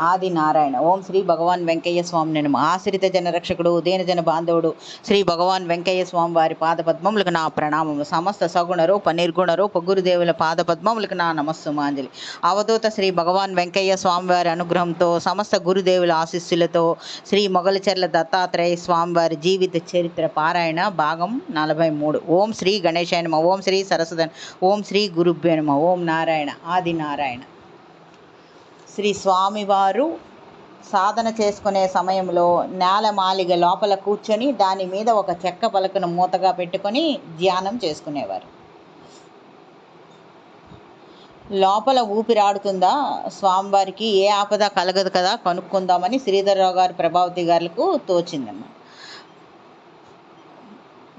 ఆది నారాయణ ఓం శ్రీ భగవాన్ వెంకయ్య స్వామి నేను ఆశ్రిత జనరక్షకుడు జన బాంధవుడు శ్రీ భగవాన్ వెంకయ్య స్వామి వారి పాదపద్మములకు నా ప్రణామము. సమస్త సగుణ రూప నిర్గుణ రూప గురుదేవుల పాదపద్మములకు నా నమస్సుమాంజలి. అవధూత శ్రీ భగవాన్ వెంకయ్య స్వామి వారి అనుగ్రహంతో సమస్త గురుదేవుల ఆశీస్సులతో శ్రీ మొగలచెర్ల దత్తాత్రేయ స్వామివారి జీవిత చరిత్ర పారాయణ భాగం నలభై మూడు ఓం శ్రీ గణేశాయనమ ఓం శ్రీ సరస్వతి ఓం శ్రీ గురుభ్యనమ ఓం నారాయణ. ఆది నారాయణ శ్రీ స్వామివారు సాధన చేసుకునే సమయంలో నేలమాలిగ లోపల కూర్చొని దాని మీద ఒక చెక్క పలకను మూతగా పెట్టుకొని ధ్యానం చేసుకునేవారు. లోపల ఊపిరాడుతుందా స్వామివారికి ఏ ఆపద కలగదు కదా కనుక్కుందామని శ్రీధర్రావు గారు ప్రభావతి గారులకు తోచిందమ్మా.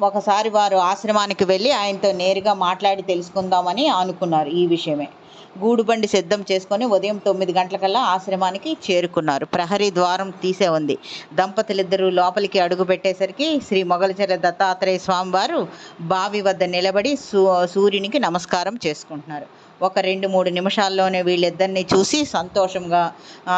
ఒకసారి వారు ఆశ్రమానికి వెళ్ళి ఆయనతో నేరుగా మాట్లాడి తెలుసుకుందామని అనుకున్నారు ఈ విషయమే. గూడుబండి సిద్ధం చేసుకొని ఉదయం తొమ్మిది గంటలకల్లా ఆశ్రమానికి చేరుకున్నారు. ప్రహరీ ద్వారం తీసే ఉంది. దంపతులిద్దరూ లోపలికి అడుగు పెట్టేసరికి శ్రీ మొగలచర్ల దత్తాత్రేయ స్వామివారు బావి వద్ద నిలబడి సూ సూర్యునికి నమస్కారం చేసుకుంటున్నారు. ఒక రెండు మూడు నిమిషాల్లోనే వీళ్ళిద్దరిని చూసి సంతోషంగా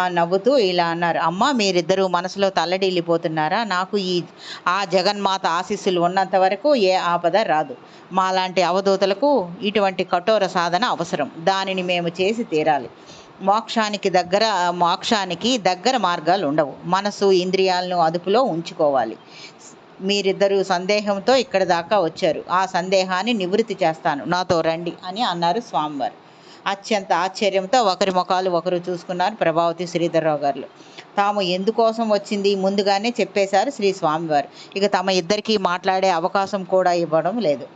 నవ్వుతూ ఇలా అన్నారు. అమ్మ మీరిద్దరూ మనసులో తల్లడిల్లిపోతున్నారా? నాకు ఈ ఆ జగన్మాత ఆశీస్సులు ఉన్నంత వరకు ఏ ఆపద రాదు. మాలాంటి అవధూతలకు ఇటువంటి కఠోర సాధన అవసరం. దానిని మేము చేసి తీరాలి. మోక్షానికి దగ్గర మోక్షానికి దగ్గర మార్గాలు ఉండవు మనసు ఇంద్రియాలను అదుపులో ఉంచుకోవాలి. మీరిద్దరూ సందేహంతో ఇక్కడ దాకా వచ్చారు. ఆ సందేహాన్ని నివృత్తి చేస్తాను. నాతో రండి అని అన్నారు స్వామివారు. అత్యంత ఆశ్చర్యంతో ఒకరి ముఖాలు ఒకరు చూసుకున్నారు ప్రభావతి శ్రీధర్రావు గారు. తాము ఎందుకోసం వచ్చింది? ముందుగానే చెప్పేశారు శ్రీ స్వామివారు. ఇక తమ ఇద్దరికీ మాట్లాడే అవకాశం కూడా ఇవ్వడం లేదు.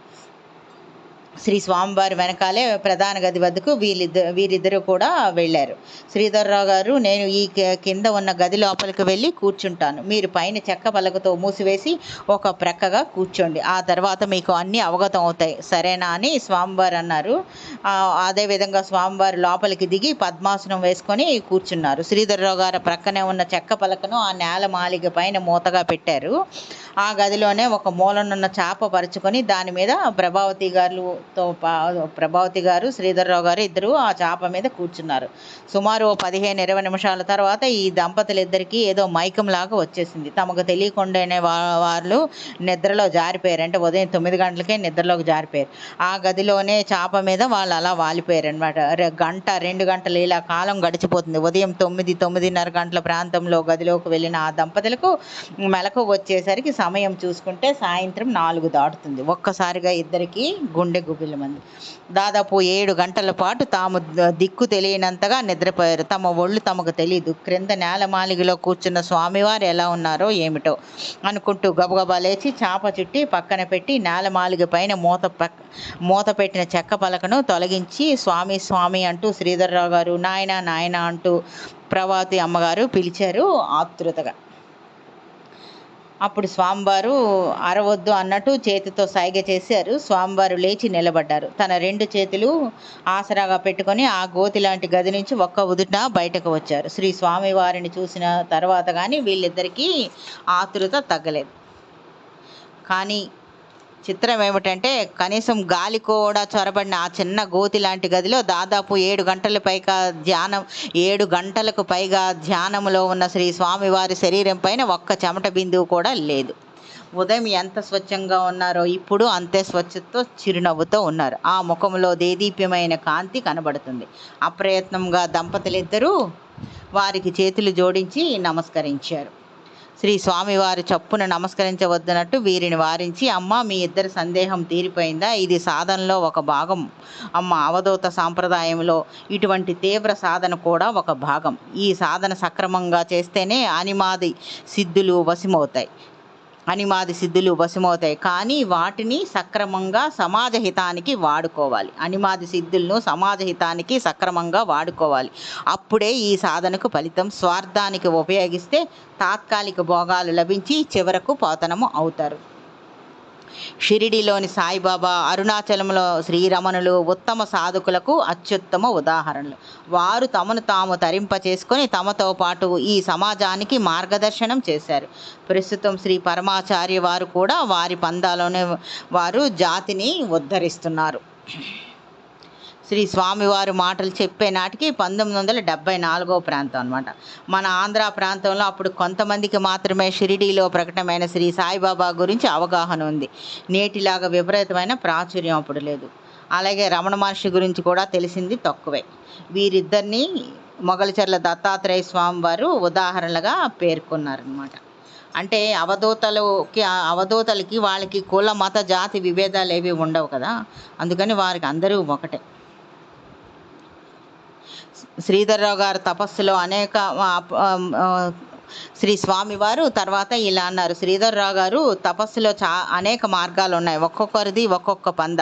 శ్రీ స్వామివారి వెనకాలే ప్రధాన గది వద్దకు వీళ్ళిద్దరు వీరిద్దరూ కూడా వెళ్ళారు. శ్రీధర్రావు గారు నేను ఈ కింద ఉన్న గది లోపలికి వెళ్ళి కూర్చుంటాను. మీరు పైన చెక్క పలకతో మూసివేసి ఒక ప్రక్కగా కూర్చోండి. ఆ తర్వాత మీకు అన్నీ అవగతం అవుతాయి. సరేనా అని స్వామివారు అన్నారు. అదే అదేవిధంగా స్వామివారు లోపలికి దిగి పద్మాసనం వేసుకొని కూర్చున్నారు. శ్రీధర్రావు గారు ప్రక్కనే ఉన్న చెక్క పలకను ఆ నేల మాలిక పైన మూతగా పెట్టారు. ఆ గదిలోనే ఒక మూలనున్న చాప పరుచుకొని దాని మీద ప్రభావతి గారుతో పా- ప్రభావతి గారు శ్రీధర్రావు గారు ఇద్దరు ఆ చాప మీద కూర్చున్నారు. సుమారు ఓ పదిహేను ఇరవై నిమిషాల తర్వాత ఈ దంపతులిద్దరికీ ఏదో మైకం లాగా వచ్చేసింది. తమకు తెలియకుండానే వాళ్ళు నిద్రలో జారిపోయారు. అంటే ఉదయం తొమ్మిది గంటలకే నిద్రలోకి జారిపోయారు. ఆ గదిలోనే చాప మీద వాళ్ళు అలా వాలిపోయారు అనమాట గంట రెండు గంటలు ఇలా కాలం గడిచిపోతుంది. ఉదయం తొమ్మిది తొమ్మిదిన్నర గంటల ప్రాంతంలో గదిలోకి వెళ్ళిన ఆ దంపతులకు మెలకు వచ్చేసరికి సమయం చూసుకుంటే సాయంత్రం నాలుగు దాటుతుంది. ఒక్కసారిగా ఇద్దరికి గుండె గుబిలమంది దాదాపు ఏడు గంటల పాటు తాము దిక్కు తెలియనంతగా నిద్రపోయారు. తమ ఒళ్ళు తమకు తెలియదు క్రింద నేలమాలిగలో కూర్చున్న స్వామివారు ఎలా ఉన్నారో ఏమిటో అనుకుంటూ గబగబా లేచి చాప చుట్టి పక్కన పెట్టి నేలమాలిగ పైన మూత పక్క మూత పెట్టిన చెక్క పలకను తొలగించి స్వామి స్వామి అంటూ శ్రీధర్రావు గారు నాయన నాయన అంటూ ప్రభాతి అమ్మగారు పిలిచారు ఆతృతగా అప్పుడు స్వామివారు అరవద్దు అన్నట్టు చేతితో సైగ చేశారు. స్వామివారు లేచి నిలబడ్డారు. తన రెండు చేతులు ఆసరాగా పెట్టుకొని ఆ గోతి లాంటి గది నుంచి ఒక్క ఉదుట బయటకు వచ్చారు. శ్రీ స్వామివారిని చూసిన తర్వాత కానీ వీళ్ళిద్దరికీ ఆతురత తగ్గలేదు. కానీ చిత్రం ఏమిటంటే కనీసం గాలి కూడా చొరబడిన ఆ చిన్న గోతి లాంటి గదిలో దాదాపు ఏడు గంటల పైగా ధ్యానం ఏడు గంటలకు పైగా ధ్యానంలో ఉన్న శ్రీ స్వామివారి శరీరం పైన ఒక్క చెమట బిందువు కూడా లేదు. ఉదయం ఎంత స్వచ్ఛంగా ఉన్నారో ఇప్పుడు అంతే స్వచ్ఛతో చిరునవ్వుతో ఉన్నారు. ఆ ముఖంలో దేదీప్యమైన కాంతి కనబడుతుంది. అప్రయత్నంగా దంపతులిద్దరూ వారికి చేతులు జోడించి నమస్కరించారు. శ్రీ స్వామివారి చప్పున నమస్కరించవద్దనట్టు వీరిని వారించి అమ్మ మీ ఇద్దరి సందేహం తీరిపోయిందా? ఇది సాధనలో ఒక భాగం. అమ్మ అవధూత సాంప్రదాయంలో ఇటువంటి తీవ్ర సాధన కూడా ఒక భాగం. ఈ సాధన సక్రమంగా చేస్తేనే అనిమాది సిద్ధులు వశమవుతాయి. అనిమాది సిద్ధులు వశమవుతాయి కానీ వాటిని సక్రమంగా సమాజ హితానికి వాడుకోవాలి. అనిమాది సిద్ధులను సమాజ హితానికి సక్రమంగా వాడుకోవాలి. అప్పుడే ఈ సాధనకు ఫలితం స్వార్థానికి ఉపయోగిస్తే తాత్కాలిక భోగాలు లభించి చివరకు పోతనము అవుతారు. షిరిడిలోని సాయిబాబా అరుణాచలంలో శ్రీరమణులు ఉత్తమ సాధకులకు అత్యుత్తమ ఉదాహరణలు. వారు తమను తాము తరింప చేసుకొని తమతో పాటు ఈ సమాజానికి మార్గదర్శనం చేశారు. ప్రస్తుతం శ్రీ పరమాచార్య వారు కూడా వారి పందాలోనే వారు జాతిని ఉద్ధరిస్తున్నారు. శ్రీ స్వామివారి మాటలు చెప్పే నాటికి పంతొమ్మిది వందల డెబ్బై నాలుగో ప్రాంతం అనమాట మన ఆంధ్ర ప్రాంతంలో అప్పుడు కొంతమందికి మాత్రమే షిరిడీలో ప్రకటమైన శ్రీ సాయిబాబా గురించి అవగాహన ఉంది. నేటిలాగా విపరీతమైన ప్రాచుర్యం అప్పుడు లేదు. అలాగే రమణ మహర్షి గురించి కూడా తెలిసింది తక్కువే. వీరిద్దరిని మొగలచర్ల దత్తాత్రేయ స్వామి వారు ఉదాహరణలుగా పేర్కొన్నారనమాట అంటే అవధూతలకి అవధూతలకి వాళ్ళకి కుల మత జాతి విభేదాలు ఏవి ఉండవు కదా. అందుకని వారికి అందరూ ఒకటే. శ్రీధర్రావు గారు తపస్సులో అనేక శ్రీ స్వామివారు తర్వాత ఇలా అన్నారు శ్రీధర్రావు గారు తపస్సులో చా అనేక మార్గాలు ఉన్నాయి ఒక్కొక్కరిది ఒక్కొక్క పంద.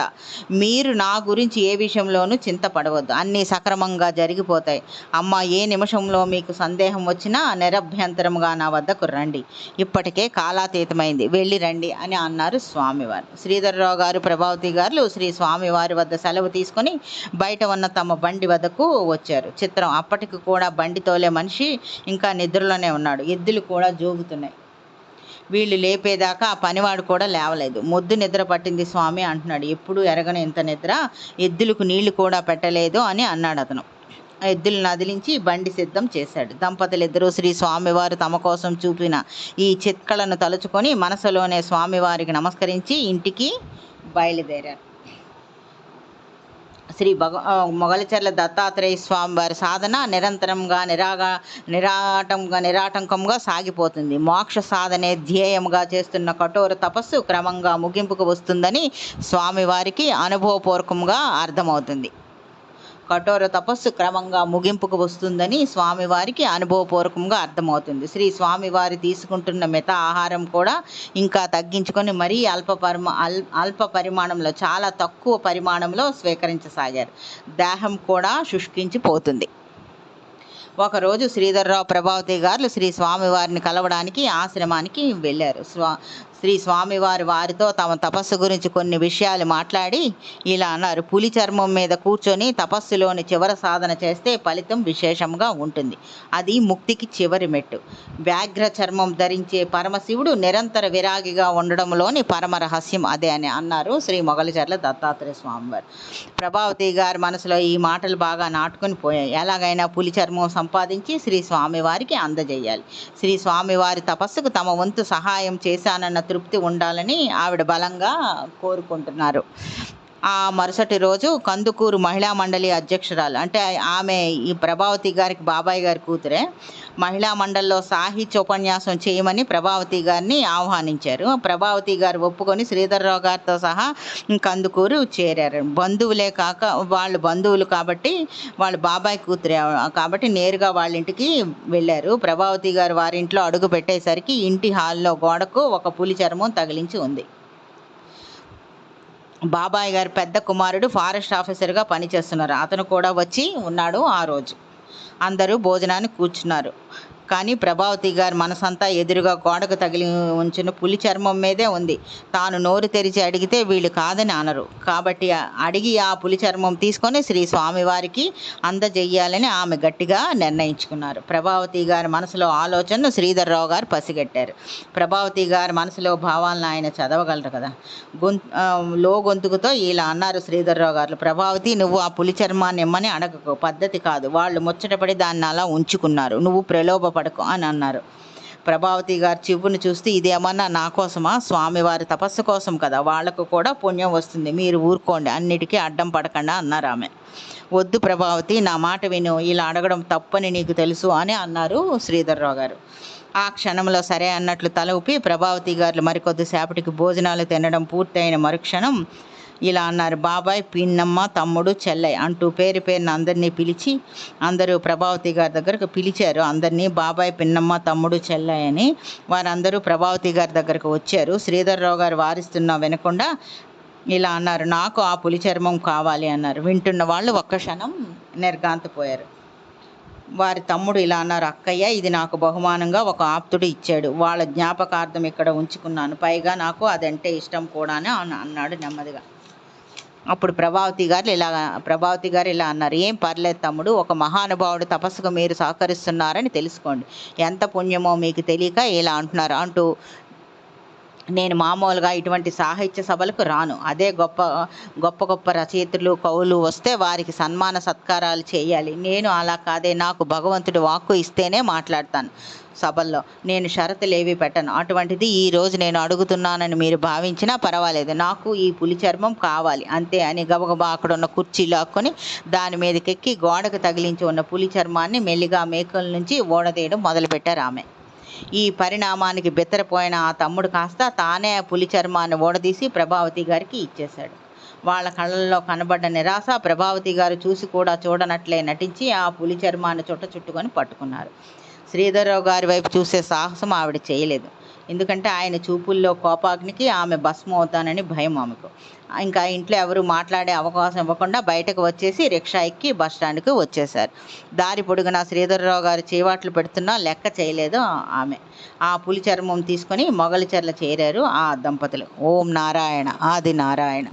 మీరు నా గురించి ఏ విషయంలోనూ చింతపడవద్దు. అన్నీ సక్రమంగా జరిగిపోతాయి. అమ్మ ఏ నిమిషంలో మీకు సందేహం వచ్చినా నిరభ్యంతరంగా నా వద్దకు రండి. ఇప్పటికే కాలాతీతమైంది. వెళ్ళి రండి అని అన్నారు స్వామివారు శ్రీధర్రావు గారు ప్రభావతి గారు శ్రీ స్వామివారి వద్ద సెలవు తీసుకొని బయట ఉన్న తమ బండి వద్దకు వచ్చారు. చిత్రం అప్పటికి కూడా బండి తోలే మనిషి ఇంకా నిద్రలోనే ఉన్నాడు. ఎద్దులు కూడా జోగుతున్నాయి. వీళ్ళు లేపేదాకా ఆ పనివాడు కూడా లేవలేదు. మొద్దు నిద్ర పట్టింది స్వామి అంటున్నాడు. ఎప్పుడు ఎరగని ఇంత నిద్ర? ఎద్దులకు నీళ్ళు కూడా పెట్టలేదు అని అన్నాడు అతను. ఎద్దులు ఎద్దులను నదిలించి బండి సిద్ధం చేశాడు. దంపతులు ఇద్దరూ శ్రీ స్వామివారు తమ కోసం చూపిన ఈ చిత్కలను తలుచుకొని మనసులోనే స్వామివారికి నమస్కరించి ఇంటికి బయలుదేరారు. శ్రీ భగ ఆ, మొగలిచెర్ల దత్తాత్రేయ స్వామి వారి సాధన నిరంతరంగా నిరాగా నిరాటంగా నిరాటంకంగా సాగిపోతుంది. మోక్ష సాధనే ధ్యేయముగా చేస్తున్న కఠోర తపస్సు క్రమంగా ముగింపుకు వస్తుందని స్వామివారికి అనుభవపూర్వకంగా అర్థమవుతుంది. కఠోర తపస్సు క్రమంగా ముగింపుకు వస్తుందని స్వామివారికి అనుభవపూర్వకంగా అర్థమవుతుంది. శ్రీ స్వామివారి తీసుకుంటున్న మిత ఆహారం కూడా ఇంకా తగ్గించుకొని మరీ అల్ప పరిమా అల్ అల్ప పరిమాణంలో చాలా తక్కువ పరిమాణంలో స్వీకరించసాగారు. దేహం కూడా శుష్కించిపోతుంది. ఒకరోజు శ్రీధర్రావు ప్రభావతి గారు శ్రీ స్వామివారిని కలవడానికి ఆశ్రమానికి వెళ్ళారు. స్వా శ్రీ స్వామివారి వారితో తమ తపస్సు గురించి కొన్ని విషయాలు మాట్లాడి ఇలా అన్నారు. పులి చర్మం మీద కూర్చొని తపస్సులోని చివర సాధన చేస్తే ఫలితం విశేషంగా ఉంటుంది. అది ముక్తికి చివరి మెట్టు. వ్యాఘ్ర చర్మం ధరించే పరమశివుడు నిరంతర విరాగిగా ఉండడంలోని పరమ రహస్యం అదే అని అన్నారు శ్రీ మొగలిచర్ల దత్తాత్రేయ స్వామివారు. ప్రభావతి గారి మనసులో ఈ మాటలు బాగా నాటుకొని పోయాయి. ఎలాగైనా పులి చర్మం సంపాదించి శ్రీ స్వామివారికి అందజేయాలి. శ్రీ స్వామివారి తపస్సుకు తమ వంతు సహాయం చేశానన్న తృప్తి ఉండాలని ఆవిడ బలంగా కోరుకుంటున్నారు. ఆ మరుసటి రోజు కందుకూరు మహిళా మండలి అధ్యక్షురాలు అంటే ఆమె ఈ ప్రభావతి గారికి బాబాయ్ గారి కూతురే మహిళా మండలిలో సాహిత్య ఉపన్యాసం చేయమని ప్రభావతి గారిని ఆహ్వానించారు. ప్రభావతి గారు ఒప్పుకొని శ్రీధర్రావు గారితో సహా కందుకూరు చేరారు. బంధువులే కాక వాళ్ళు బంధువులు కాబట్టి వాళ్ళు బాబాయ్ కూతురే కాబట్టి నేరుగా వాళ్ళ ఇంటికి వెళ్ళారు. ప్రభావతి గారు వారింట్లో అడుగు పెట్టేసరికి ఇంటి హాల్లో గోడకు ఒక పులి చర్మం తగిలించి ఉంది. బాబాయ్ గారి పెద్ద కుమారుడు ఫారెస్ట్ ఆఫీసర్గా పనిచేస్తున్నారు. అతను కూడా వచ్చి ఉన్నాడు ఆ రోజు. అందరూ భోజనానికి కూర్చున్నారు. కానీ ప్రభావతి గారి మనసంతా ఎదురుగా గోడకు తగిలి ఉంచిన పులి చర్మం మీదే ఉంది. తాను నోరు తెరిచి అడిగితే వీళ్ళు కాదని అనరు. కాబట్టి అడిగి ఆ పులి చర్మం తీసుకొని శ్రీ స్వామివారికి అందజేయాలని ఆమె గట్టిగా నిర్ణయించుకున్నారు. ప్రభావతి గారి మనసులో ఆలోచనను శ్రీధర్రావు గారు పసిగట్టారు. ప్రభావతి గారి మనసులో భావాలను ఆయన చదవగలరు కదా. గొంతు లో గొంతుకుతో ఇలా అన్నారు శ్రీధర్రావు గారు. ప్రభావతి నువ్వు ఆ పులి చర్మాన్ని ఇమ్మని అడగకు. పద్ధతి కాదు. వాళ్ళు ముచ్చటపడి దాన్ని అలా ఉంచుకున్నారు. నువ్వు ప్రలోభపడకు అని అన్నారు. ప్రభావతి గారు చెవును చూస్తే ఇదేమన్నా నా కోసమా? స్వామివారి తపస్సు కోసం కదా. వాళ్ళకు కూడా పుణ్యం వస్తుంది. మీరు ఊరుకోండి. అన్నిటికీ అడ్డం పడకుండా అన్నారు ఆమె. వద్దు ప్రభావతి నా మాట విను. ఇలా అడగడం తప్పని నీకు తెలుసు అని అన్నారు శ్రీధర్రావు గారు. ఆ క్షణంలో సరే అన్నట్లు తల ఊపి ప్రభావతి గారు మరికొద్దిసేపటికి భోజనాలు తినడం పూర్తయిన మరుక్షణం ఇలా అన్నారు. బాబాయ్ పిన్నమ్మ తమ్ముడు చెల్లయ్య అంటూ పేరు పేరున అందరినీ పిలిచి అందరూ ప్రభావతి గారి దగ్గరకు పిలిచారు. అందరినీ బాబాయ్ పిన్నమ్మ తమ్ముడు చెల్లయ్య అని వారందరూ ప్రభావతి గారి దగ్గరకు వచ్చారు. శ్రీధర్రావు గారు వారిస్తున్నా వినకుండా ఇలా అన్నారు. నాకు ఆ పులి చర్మం కావాలి అన్నారు. వింటున్న వాళ్ళు ఒక్క క్షణం నిర్గాంతపోయారు వారి తమ్ముడు ఇలా అన్నారు. అక్కయ్య ఇది నాకు బహుమానంగా ఒక ఆప్తుడు ఇచ్చాడు. వాళ్ళ జ్ఞాపకార్థం ఇక్కడ ఉంచుకున్నాను. పైగా నాకు అదంటే ఇష్టం కూడా అని అన్నాడు నెమ్మదిగా. అప్పుడు ప్రభావతి గారు ఇలా ప్రభావతి గారు ఇలా అన్నారు ఏం పర్లేదు తమ్ముడు ఒక మహానుభావుడు తపస్సుకు మీరు సహకరిస్తున్నారని తెలుసుకోండి. ఎంత పుణ్యమో మీకు తెలియక ఇలా అంటున్నారు అంటూ నేను మామూలుగా ఇటువంటి సాహిత్య సభలకు రాను. అదే గొప్ప గొప్ప గొప్ప రచయితలు కవులు వస్తే వారికి సన్మాన సత్కారాలు చేయాలి. నేను అలా కాదే. నాకు భగవంతుడు వాక్కు ఇస్తేనే మాట్లాడతాను సభల్లో. నేను షరతులు ఏవి పెట్టను. అటువంటిది ఈ రోజు నేను అడుగుతున్నానని మీరు భావించినా పర్వాలేదు. నాకు ఈ పులి చర్మం కావాలి. అంతే అని గబగబా అక్కడ ఉన్న కుర్చీ లాక్కొని దాని మీదకెక్కి గోడకు తగిలించి ఉన్న పులి చర్మాన్ని మెల్లిగా మేకల నుంచి ఓడతీయడం మొదలుపెట్టారు ఆమె. ఈ పరిణామానికి బెత్తరపోయిన ఆ తమ్ముడు కాస్త తానే పులి చర్మాన్ని ఓడదీసి ప్రభావతి గారికి ఇచ్చేశాడు. వాళ్ళ కళ్ళల్లో కనబడ్డ నిరాశ ప్రభావతి గారు చూసి కూడా చూడనట్లే నటించి ఆ పులి చర్మాన్ని చుట్ట చుట్టుకొని పట్టుకున్నారు. శ్రీధర్రావు గారి వైపు చూసే సాహసం ఆవిడ చేయలేదు. ఎందుకంటే ఆయన చూపుల్లో కోపాగ్నికి ఆమె భస్మం అవుతానని భయం ఆమెకు. ఇంకా ఇంట్లో ఎవరు మాట్లాడే అవకాశం ఇవ్వకుండా బయటకు వచ్చేసి రిక్షా ఎక్కి బస్ స్టాండ్కి వచ్చేశారు. దారి పొడుగున శ్రీధర్రావు గారు చీవాట్లు పెడుతున్నా లెక్క చేయలేదు ఆమె. ఆ పులి చర్మం తీసుకొని మొగలి చెర్ల చేరారు ఆ దంపతులు. ఓం నారాయణ ఆది నారాయణ.